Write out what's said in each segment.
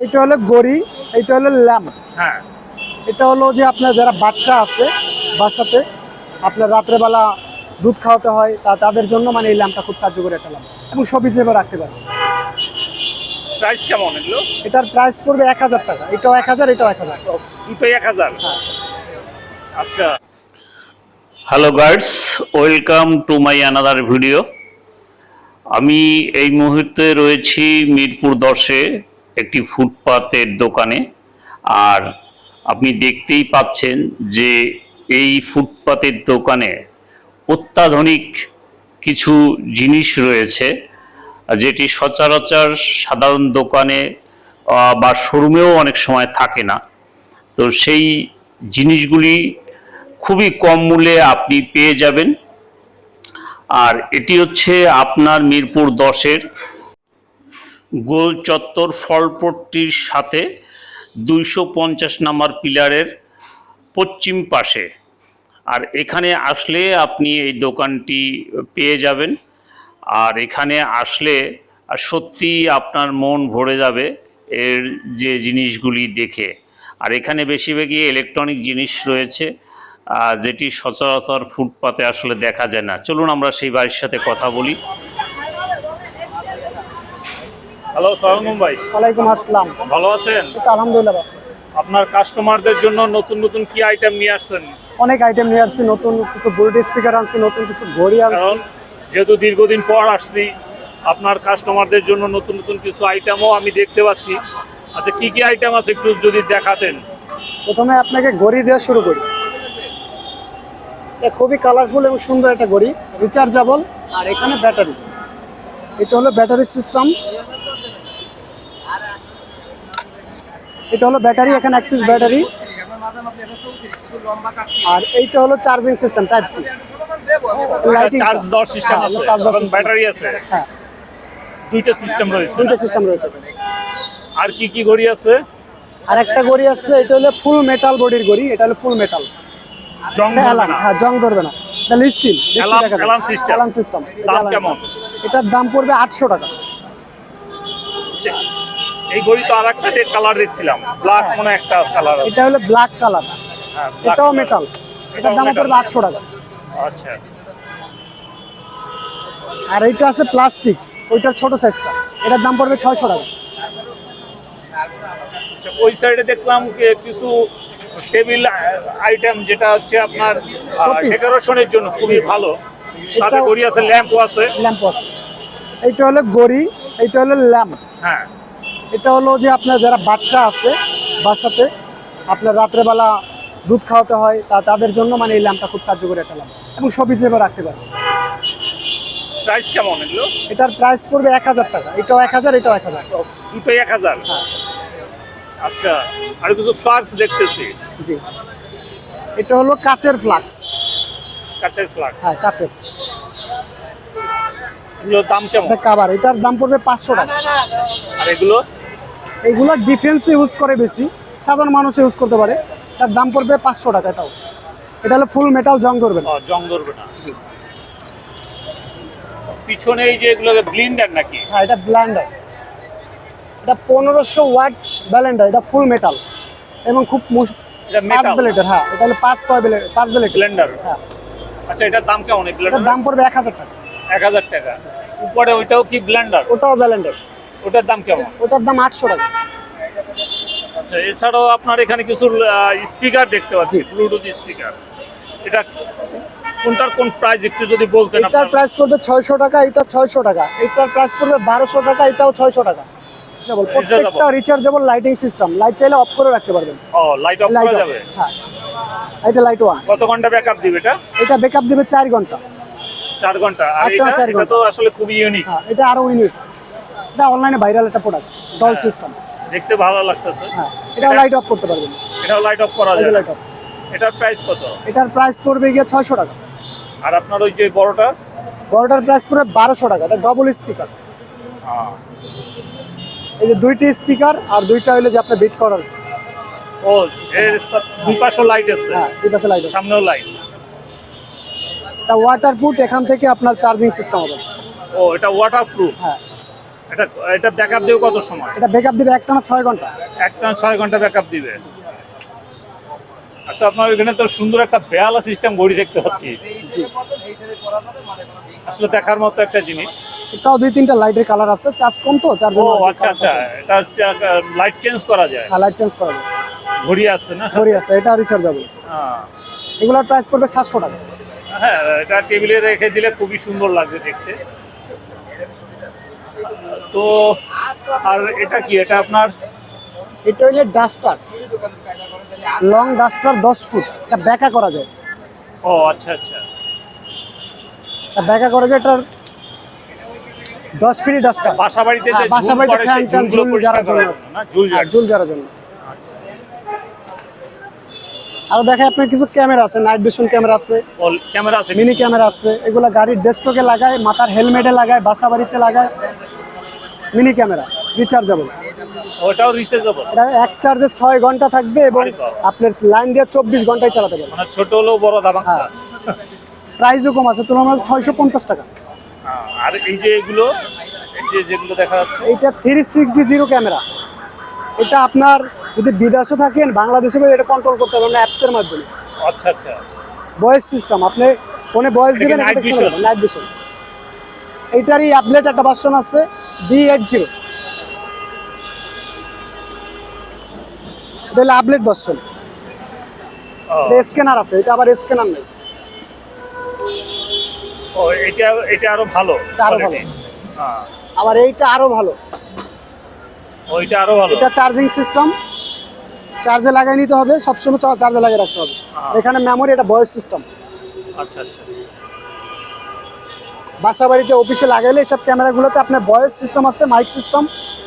এটা হলো গড়ি এটা হলো ল্যাম্প। হ্যাঁ। এটা হলো যে আপনার যারা বাচ্চা আছে বাচ্চাতে আপনার রাত্রেবেলা দুধ খাওয়াতে হয় তা তাদের জন্য মানে এই ল্যাম্পটা খুব কার্যকরী একটা ল্যাম্প। এবং সব হিসেবে রাখতে পারে প্রাইস কেমন এগুলো? এটার প্রাইস পড়বে এক হাজার টাকা। এটাও এক হাজার এটাও এক হাজার। দুটো এক হাজার? আচ্ছা। Hello guides welcome to my another video আমি এই মুহূর্তে রয়েছি মিরপুর দশে। একটি ফুটপাতের দোকানে। আর আপনি দেখতেই পাচ্ছেন যে এই ফুটপাতের দোকানে অত্যাধুনিক কিছু জিনিস রয়েছে, যেটি সচরাচর সাধারণ দোকানে বা শোরুমেও অনেক সময় থাকে না। তো সেই জিনিসগুলি খুবই কম মূল্যে আপনি পেয়ে যাবেন। আর এটি হচ্ছে আপনার মিরপুর দশের গোল চত্বর ফলপট্টির সাথে দুইশো পঞ্চাশ নাম্বার পিলারের পশ্চিম পাশে। আর এখানে আসলে আপনি এই দোকানটি পেয়ে যাবেন। আর এখানে আসলে সত্যি আপনার মন ভরে যাবে এর যে জিনিসগুলি দেখে। আর এখানে বেশিরভাগই ইলেকট্রনিক জিনিস রয়েছে যেটি সচরাচর ফুটপাতে আসলে দেখা যায় না। চলুন আমরা সেই বাড়ির সাথে কথা বলি। হ্যালো সালাম ভাই। ওয়ালাইকুম আসসালাম। ভালো আছেন? আলহামদুলিল্লাহ আপনার কাস্টমারদের জন্য নতুন নতুন কি আইটেম নিয়ে আসছেন? অনেক আইটেম নিয়ে আসছি নতুন কিছু বুলেট স্পিকার আনছি নতুন কিছু ঘড়ি আনছি। যেহেতু দীর্ঘদিন পর আসছি আপনার কাস্টমারদের জন্য নতুন নতুন কিছু আইটেমও আমি দেখতে পাচ্ছি। আচ্ছা কি কি আইটেম আছে একটু যদি দেখাতেন? প্রথমে আপনাকে ঘড়ি দেওয়া শুরু করি। এটা খুবই কালারফুল এবং সুন্দর একটা ঘড়ি রিচার্জেবল আর এখানে ব্যাটারি এটা হলো ব্যাটারি সিস্টেম এটা হলো ব্যাটারি এখানে এক পিস ব্যাটারি। আর এইটা হলো charging system type C charge দেওয়ার সিস্টেম আছে চার্জ দেওয়ার ব্যাটারি আছে। হ্যাঁ। দুইটা সিস্টেম রয়েছে। দুইটা সিস্টেম রয়েছে। আর কি কি ঘড়ি আছে? আর একটা ঘড়ি আছে এটা হলো ফুল মেটাল বডির ঘড়ি এটা হলো ফুল মেটাল জং হ্যাঁ জং ধরবে না। স্টিল। সিস্টেম দাম কেমন? এটার দাম পড়বে আটশো টাকা। এই ঘড়ি তো আর একটা কালার দেখছিলাম ব্ল্যাক মনে একটা কালার আছে। এটা হলো ব্ল্যাক কালার হ্যাঁ, এটাও মেটাল এটার দাম পড়বে আটশো টাকা। আচ্ছা। আর এইটা আছে প্লাস্টিক ওইটার ছোট সাইজটা এটার দাম পড়বে ছয়শো টাকা। আচ্ছা, ওই সাইডে দেখলাম কিছু টেবিল আইটেম যেটা হচ্ছে আপনার ডেকোরেশনের জন্য খুবই ভালো। সাথে ঘড়ি আছে ল্যাম্পও আছে। ল্যাম্প আছে। এইটা হলো গড়ি এইটা হলো ল্যাম্প হ্যাঁ। এটা হলো যে আপনার যারা বাচ্চা আছে বাচ্চাতে আপনার রাত্রেবেলা দুধ খাওয়াতে হয় তা তাদের জন্য মানে এই ল্যাম্পটা খুব কার্যকরী একটা ল্যাম্প এবং সব হিসেবে রাখতে পারে প্রাইস কেমন এগুলো? এটার প্রাইস পড়বে এক হাজার টাকা। এটাও এক হাজার এটাও এক হাজার। দুটোই এক হাজার? আচ্ছা আর কিছু ফ্লাক্স দেখতেছি। জি। এটা হলো কাচের ফ্লাক্স কাছের ফ্লাক্স হ্যাঁ কাচের। এগুলোর দাম কেমন? এটা কাবার এটার দাম পড়বে পাঁচশো টাকা। আর এগুলো? এগুলো ডিফেন্স ইউজ করে বেশি। সাধারণ মানুষ ইউজ করতে পারে। তার দাম পড়বে পাঁচশো টাকা এটাও। এটা হলো ফুল মেটাল জং করবে না। জং ধরবে না। পিছনে এই যে এগুলো ব্লিন্ডার নাকি? হ্যাঁ এটা ব্ল্যান্ডার এটা পনেরোশো ওয়াট ব্যালেন্ডার এটা ফুল মেটাল এবং খুব পাঁচ? ব্লেডের হ্যাঁ এটা হলো পাঁচ ছয় ব্লেড পাঁচ ব্লেড ব্লেন্ডার হ্যাঁ। আচ্ছা এটার দাম কেমন এটার দাম পড়বে এক হাজার টাকা। এক হাজার টাকা। উপরে ওইটাও কি ব্লেন্ডার ওটাও ব্যালেন্ডার ওটার দাম কেমন? ওটার দাম আটশো টাকা। আচ্ছা এছাড়াও আপনার এখানে কিছু স্পিকার দেখতে পাচ্ছি ব্লুটুথ স্পিকার এটা কোনটার কোন প্রাইস একটু যদি বলতেন এটার প্রাইস পড়বে ছয়শো টাকা এটা ছয়শো টাকা। এটার প্রাইস পড়বে বারোশো টাকা এটাও ছয়শো টাকা। Reachable, প্রত্যেকটা রিচার্জেবল লাইটিং সিস্টেম লাইট চাইলে অফ করে রাখতে পারবেন। ও লাইট অফ করা যাবে? হ্যাঁ। এটা লাইট ওয়ান কত ঘণ্টা ব্যাকআপ দিবে এটা? এটা ব্যাকআপ দিবে চার ঘণ্টা। চার ঘণ্টা। আর এটা। তো আসলে খুবই ইউনিক হ্যাঁ এটা আরও ইউনিক এটা অনলাইনে ভাইরাল একটা প্রোডাক্ট ডল সিস্টেম দেখতে ভালো লাগতেছে। হ্যাঁ এটা লাইট অফ করতে পারবেন। এটা লাইট অফ করা যায়। লাইট অফ এটার প্রাইস কত? এটার প্রাইস পড়বে গিয়ে ছয়শো টাকা। আর আপনার ওই যে বড়টা? বড়টার প্রাইস পড়বে বারোশো টাকা। এটা ডবল স্পিকার এই যে দুইটি স্পিকার আর দুইটা হইলে যে আপনার বিট করার ও এর দুই পাশেও লাইট আছে। হ্যাঁ দুই পাশে লাইট আছে। সামনেও লাইট এটা ওয়াটার প্রুফ এখান থেকে আপনার চার্জিং সিস্টেম হবে। ও এটা ওয়াটার প্রুফ হ্যাঁ। এটা এটা ব্যাকআপ দেবে কত সময়? এটা ব্যাকআপ দিবে একটানা ছয় ঘণ্টা? একটা ছয় ঘণ্টা ব্যাকআপ দিবে। আচ্ছা আপনার এখানে তো সুন্দর একটা বেহালা সিস্টেম ঘড়ি দেখতে পাচ্ছি। আসলে দেখার মতো একটা জিনিস। এটাও দুই তিনটা লাইটের কালার আছে চার্জ কম তো চার ও জন্য আচ্ছা আচ্ছা এটা লাইট চেঞ্জ করা যায়। হ্যাঁ লাইট চেঞ্জ করা যাবে ঘড়ি আছে না? ঘড়ি আছে এটা রিচার্জ হবে হ্যাঁ। এগুলোর প্রাইস পড়বে সাতশো টাকা। হ্যাঁ এটা টেবিলে রেখে দিলে খুবই সুন্দর লাগবে দেখতে। তো আর এটা কি? এটা আপনার? এটা হইলে ডাস্টার। লং ডাস্টার দশ ফুট। এটা ব্যাকা করা যায়। ও আচ্ছা আচ্ছা। এটা ব্যাকা করা যায় এটার দশ ফিট ডাস্টার। বাসা বাড়িতে যে হ্যাঁ, বাসা বাড়িতে ফ্যান ঝুল করার জন্য। ঝুল হ্যাঁ। ঝুল ঝাড়ার জন্য। আরও দেখে আপনার কিছু ক্যামেরা আছে নাইট ভিশন ক্যামেরা আছে ক্যামেরা আছে মিনি ক্যামেরা আছে। এগুলা গাড়ির ডেস্কটকে লাগায় মাথার হেলমেটে লাগায় বাসা বাড়িতে লাগায়। মিনি ক্যামেরা রিচার্জেবল ওটাও রিচার্জেবল এটা এক চার্জে ছয় ঘণ্টা থাকবে এবং আপনার লাইন দিয়ে চব্বিশ ঘন্টায় চালাতে পারবেন। মানে ছোট হলেও বড় দাবা হ্যাঁ। প্রাইসও কম আছে তুলনামূলক ছয়শো পঞ্চাশ টাকা। আর এই যে এগুলো এই যে যেগুলো দেখা যাচ্ছে। এইটা থ্রি সিক্সটি জিরো ক্যামেরা এটা আপনার যদি বিদেশে থাকেন বাংলাদেশে এটা কন্ট্রোল করতে পারবেন অ্যাপসের মাধ্যমে। আচ্ছা আচ্ছা। ভয়েস সিস্টেম আপনি ফোনে ভয়েস এটা দিবেন? নাইট ভিশন এইটারই আপডেট একটা ভার্সন আছে। বি এইট জিরো এটা হলো আপডেট ভার্সন স্ক্যানার আছে এটা আবার স্ক্যানার নেই। ও এটা এটা আরও ভালো। আরও ভালো। হ্যাঁ। আবার এইটা আরও ভালো। ওইটা আরও ভালো। এটা চার্জিং সিস্টেম চার্জে লাগাই নিতে হবে সবসময় চার্জে লাগিয়ে রাখতে হবে। এখানে মেমোরি এটা ভয়েস সিস্টেম আচ্ছা আচ্ছা। বাসা বাড়িতে অফিসে লাগাইলে সব ক্যামেরাগুলোতে আপনার ভয়েস সিস্টেম আছে মাইক সিস্টেম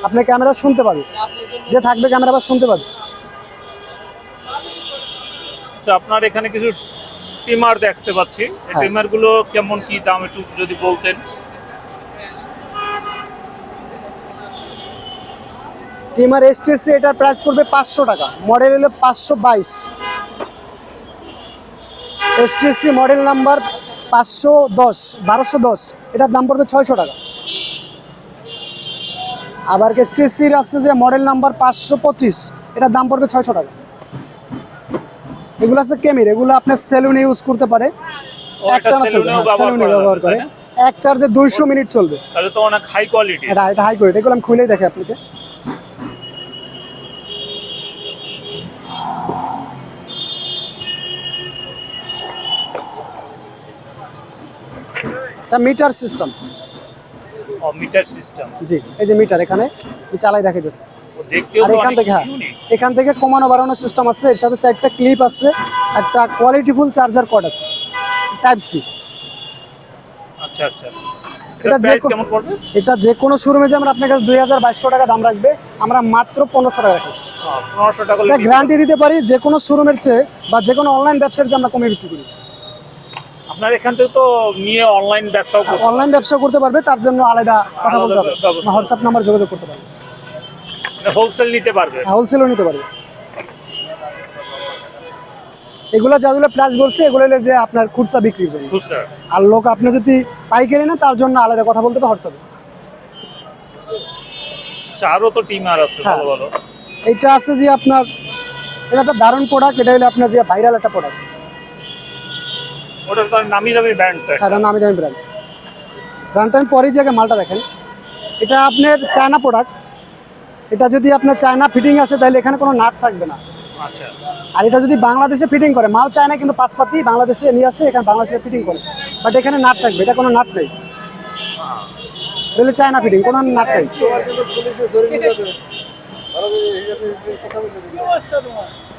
আপনি ক্যামেরা শুনতে পাবে যে থাকবে ক্যামেরা বা শুনতে পাবে। আচ্ছা আপনার এখানে কিছু টিমার দেখতে পাচ্ছি। হ্যাঁ। টিমারগুলো কেমন কি দাম একটু যদি বলতেন? টিমার এসটিএসসি এটার প্রাইস পড়বে পাঁচশো টাকা। মডেল হলো পাঁচশো বাইশ। এসটিএসসি মডেল নাম্বার পাঁচশো দশ বারোশো দশ এটার দাম পড়বে ছয়শো টাকা। আবার এসটিএসসির আছে যে মডেল নাম্বার পাঁচশো পঁচিশ এটার দাম পড়বে ছয়শো টাকা। এগুলো আছে কেমির এগুলো আপনার সেলুনে ইউজ করতে পারে। একটা না চলবে হ্যাঁ, সেলুনে ব্যবহার করে। এক চার্জে দুইশো মিনিট চলবে। তাহলে তো অনেক হাই কোয়ালিটি এটা এটা হাই কোয়ালিটি এগুলো আমি খুলেই দেখে আপনাকে। এটা মিটার সিস্টেম। Meter system. জি এই যে মিটার এখানে চালাই দেখে দিচ্ছি। আর এখান থেকে হ্যাঁ এখান থেকে কমানো বাড়ানোর সিস্টেম আছে এর সাথে চারটা ক্লিপ আছে একটা কোয়ালিটিফুল চার্জার কর্ড আছে টাইপ সি আচ্ছা আচ্ছা। এটা যে এটা যে কোনো শোরুমে যে আমরা আপনার কাছে দুই হাজার বাইশশো টাকা দাম রাখবে আমরা মাত্র পনেরোশো টাকা রাখি। পনেরোশো টাকা এটা গ্যারান্টি দিতে পারি যে কোনো শোরুমের চেয়ে বা যে কোনো অনলাইন ব্যবসার চেয়ে আমরা কমে বিক্রি করি। আপনার এখান থেকে তো নিয়ে অনলাইন ব্যবসাও অনলাইন ব্যবসা করতে পারবে তার জন্য আলাদা কথা বলতে হবে। হোয়াটসঅ্যাপ নাম্বার যোগাযোগ করতে পারবে। হোলসেল নিতে পারবে। হোলসেলও নিতে পারবে। এগুলো যেগুলো প্রাইস বলছে এগুলো হলো যে আপনার খুচরা বিক্রির জন্য। আর লোক আপনি যদি পাইকারি না তার জন্য আলাদা কথা বলতে হবে হোয়াটসঅ্যাপে আচ্ছা, আরও তো টিমার আছে হ্যাঁ। ভালো ভালো। এইটা আছে যে আপনার এটা একটা দারুণ প্রোডাক্ট এটা হলো আপনার যে ভাইরাল একটা প্রোডাক্ট ওটা তো নামি দামি ব্র্যান্ড এটা নামি দামি ব্র্যান্ড ব্র্যান্ডটা আমি পরেই জায়গায় মালটা দেখেন। এটা আপনার চায়না প্রোডাক্ট এটা যদি আপনার চায়না ফিটিং আসে তাহলে এখানে কোনো নাট থাকবে না। আচ্ছা। আর এটা যদি বাংলাদেশে ফিটিং করে মাল চায়না কিন্তু পাঁচপাতি বাংলাদেশে নিয়ে আসে এখানে বাংলাদেশে ফিটিং করে। বাট এখানে নাট থাকবে এটা কোনো নাট নেই। বলে চায়না ফিটিং কোনো নাট নেই।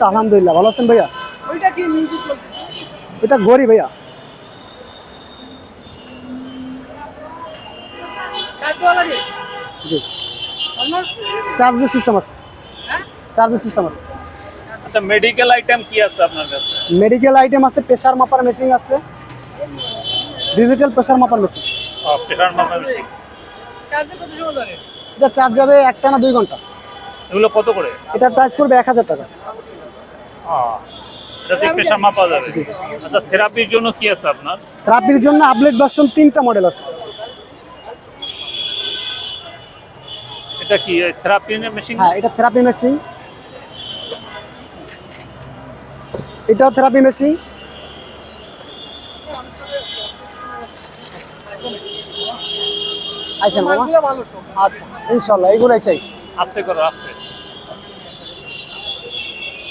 আলহামদুলিল্লাহ ভালো আছেন ভাইয়া? এটা গরি ভাইয়া। জি। চার্জের সিস্টেম আছে। চার্জের সিস্টেম আছে। আচ্ছা মেডিকেল আইটেম কি আছে আপনার কাছে? মেডিকেল আইটেম আছে প্রেশার মাপার মেশিন আছে। ডিজিটাল প্রেশার মাপার মেশিন প্রেশার মাপার মেশিন এটা চার্জ যাবে একটা না দুই ঘণ্টা। এগুলো কত করে? এটার প্রাইস পড়বে এক হাজার টাকা। এটাতে যাবে। আচ্ছা থেরাপির জন্য কি আছে আপনার? থেরাপির জন্য আপডেট ভার্সন তিনটা মডেল আছে। এটা কি থেরাপি মেশিন হ্যাঁ এটা থেরাপি মেশিন এটাও থেরাপি মেশিন আচ্ছা আচ্ছা ইনশাল্লাহ এগুলোই চাই। আস্তে করো আস্তে।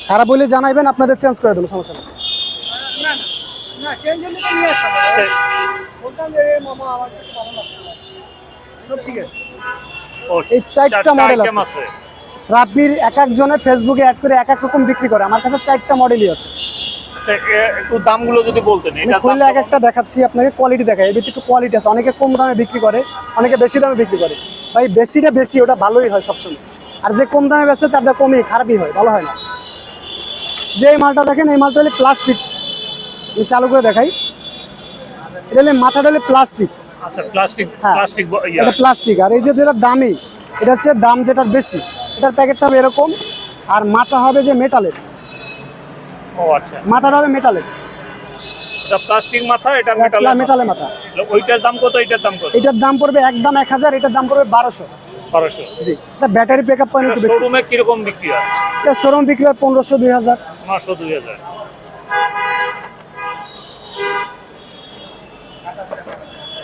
খারাপ বলে জানাইবেন আপনাদের চেঞ্জ করে দেবো সমস্যা নেই। এই চারটা model আছে। রাব্বির এক একজনে ফেসবুকে অ্যাড করে এক এক রকম বিক্রি করে আমার কাছে চারটা মডেলই আছে। আচ্ছা একটু দামগুলো যদি বলতেন আমি এটা খুললে এক একটা দেখাচ্ছি আপনাকে কোয়ালিটি দেখাই। এর একটু কোয়ালিটি আছে অনেকে কম দামে বিক্রি করে অনেকে বেশি দামে বিক্রি করে। ভাই বেশিটা বেশি ওটা ভালোই হয় সবসময়। আর যে কম দামে বেচে তারটা কমই খারাপই হয় ভালো হয় না। যে এই মালটা দেখেন এই মালটা হলে প্লাস্টিক আমি চালু করে দেখাই। এটা হলে মাথাটা হলে প্লাস্টিক আচ্ছা প্লাস্টিক হ্যাঁ। প্লাস্টিক এটা প্লাস্টিক আর এই যে যেটা দামি এটা হচ্ছে দাম যেটার বেশি। এটার প্যাকেটটা হবে এরকম আর মাথা হবে যে মেটালের ও আচ্ছা। মাথাটা হবে মেটালের এটা প্লাস্টিক মাথা এটা মেটাল মেটালের মাথা? ওইটার দাম কত এটার দাম কত? এটার দাম পড়বে একদম এক হাজার এটার দাম পড়বে বারোশো। জি। ব্যাটারি ব্যাকআপ পয়েন্ট একটু বেশি। শোরুমে কীরকম বিক্রি হয়? এটা শোরুম বিক্রি হয়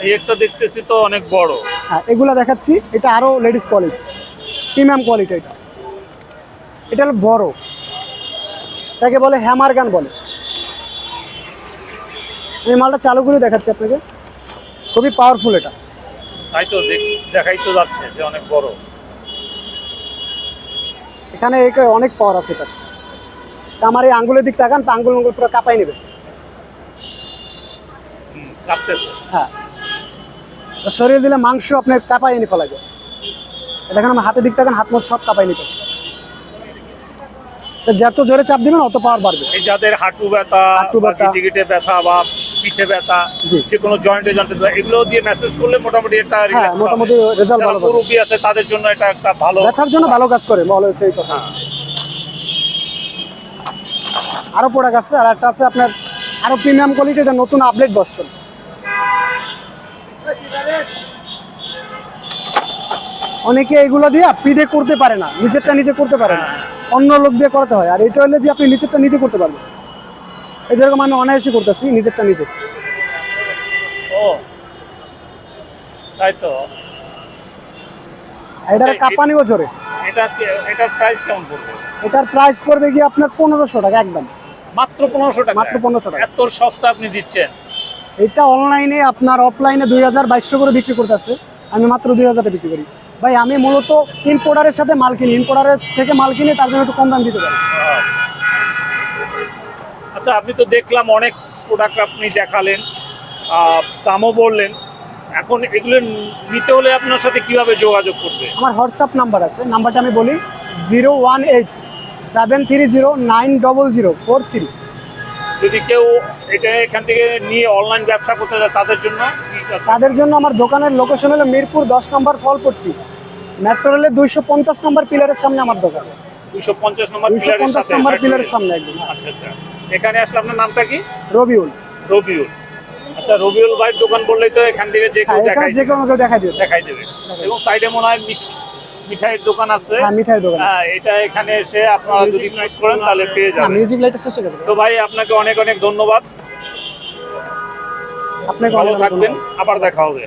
এই একটা দেখতেছি তো অনেক বড়। হ্যাঁ এগুলা দেখাচ্ছি। এটা লেডিস কোয়ালিটি প্রিমিয়াম কোয়ালিটি এটা। এটা হলো বড়। এটাকে বলে হ্যামার গান বলে। আমি মালটা চালু করে দেখাচ্ছি আপনাকে। খুবই পাওয়ারফুল এটা। তাই তো দেখাই তো যাচ্ছে যে অনেক বড়। এখানে অনেক পাওয়ার আছে এটার তা আমার এই আঙ্গুলের দিক তাকান তা আঙ্গুল আঙ্গুল পুরো কাঁপাই নেবে। হ্যাঁ। শরীর দিলে মাংস আপনার কাঁপাই ফেলাবে এটা দেখেন আমার হাতের দিক তাকান হাত মত সব কাঁপাই নিতেছে। যত জোরে চাপ দিবেন অত পাওয়ার বাড়বে। যাদের হাঁটু ব্যথা হাঁটু ব্যথা। ব্যথা বা পিঠে ব্যথা যে কোনো জয়েন্টে জয়েন্টে এগুলো দিয়ে মেসেজ করলে মোটামুটি একটা হ্যাঁ মোটামুটি রেজাল্ট ভালো আছে তাদের জন্য এটা একটা ভালো ব্যথার জন্য ভালো কাজ করে বলা হয়েছে এই কথা। হ্যাঁ। আরও প্রোডাক্ট আছে আর একটা আছে আপনার আরও প্রিমিয়াম কোয়ালিটি এটা নতুন আপডেট বসছেন অনেকে এগুলো দিয়ে পিঠে করতে পারে না নিজেরটা নিজে করতে পারে না। অন্য লোক দিয়ে করতে হয় আর এটা হলে যে আপনি নিজেরটা নিজে করতে পারবেন। এই যেরকম আমি অনায়াসে করতেছি নিজেরটা নিজে। ও। তাই তো। এটার আচ্ছা, কাঁপানিও জোরে। এটা এটার প্রাইস কেমন পড়বে? এটার প্রাইস পড়বে গিয়ে আপনার পনেরোশো টাকা একদম। মাত্র পনেরোশো টাকা? মাত্র 1500 টাকা। এত সস্তা আপনি দিচ্ছেন? এটা অনলাইনে আপনার অফলাইনে দুই হাজার বাইশশো করে বিক্রি করতেছে। আমি মাত্র দুই হাজারে বিক্রি করি। ভাই আমি মূলত ইম্পোর্টারের সাথে মাল কিনি। ইম্পোর্টারের থেকে মাল কিনি তার জন্য একটু কম দাম দিতে পারি। আচ্ছা আপনি তো দেখলাম অনেক প্রোডাক্ট আপনি দেখালেন দামও বললেন। এখন এগুলো নিতে হলে আপনার সাথে কীভাবে যোগাযোগ করবে? আমার হোয়াটসঅ্যাপ নাম্বার আছে নাম্বারটা আমি বলি zero one eight seven three zero nine double zero four three. যদি কেউ এটা এখান থেকে নিয়ে অনলাইন ব্যবসা করতে যায় তাদের জন্য তাদের জন্য আমার দোকানের লোকেশন হলো মিরপুর দশ নম্বর ফলপট্টি। মেট্রো রেলের দুইশো পঞ্চাশ নম্বর পিলারের সামনে আমার দোকান। দুইশো পঞ্চাশ নম্বর দুইশো পঞ্চাশ নম্বর। পিলারের সামনে একদম হ্যাঁ। আচ্ছা আচ্ছা। এখানে আসলে আপনার নামটা কি? রবিউল। রবিউল। আচ্ছা রবিউল ভাইয়ের দোকান বললেই তো এখান থেকে যে কেউ হ্যাঁ দেখাই যে কেউ দেখাই দিবে। দেখাই দেবে। এবং সাইডে মনে হয় মিশ- মিঠাইয়ের দোকান আছে। হ্যাঁ মিঠাইয়ের দোকান আছে। হ্যাঁ এটা এখানে এসে আপনারা যদি চুজ করেন তাহলে পেয়ে যাবেন। মিউজিক লাইট শেষ হয়ে গেছে। তো ভাই আপনাকে অনেক অনেক ধন্যবাদ। আপনাকে ভালো থাকবেন। আবার দেখা হবে।